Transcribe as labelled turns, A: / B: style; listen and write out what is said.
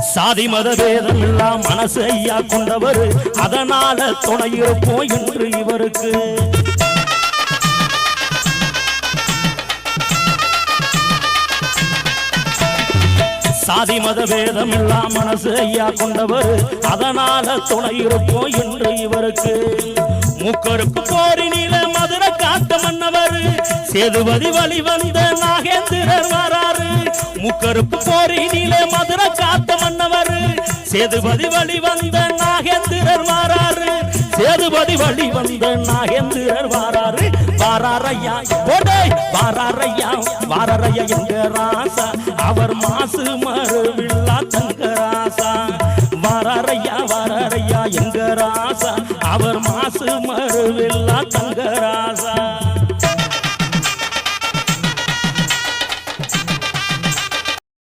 A: சாதி மத பேதம் எல்லாம் மனசு ஐயா கொண்டவர். அதனால துணை இருப்போம் என்று இவருக்கு. சாதி மத பேதம் எல்லாம் மனசு ஐயா கொண்டவர். அதனால துணை இருப்போம் என்று இவருக்கு. முக்கருக்கு போரினில மதுரை காட்ட மன்னவர். சேதுபதி வழி வந்த நாகேந்திரர் வர முக்கருப்பு போரினிலே மதுரை காத்த மன்னவர். சேதுபதி வழி வந்த நாகேந்திரர் வாராரு சேதுபதி வழி வந்த நாகேந்திரர் வாராரு வாராரையா போடே வாராரையா வாராரையா எங்க ராசா அவர் மாசு மறுவில்லா தங்க ராசா வாராரையா வாராரையா எங்க ராசா அவர் மாசு மறுவில்லா தங்க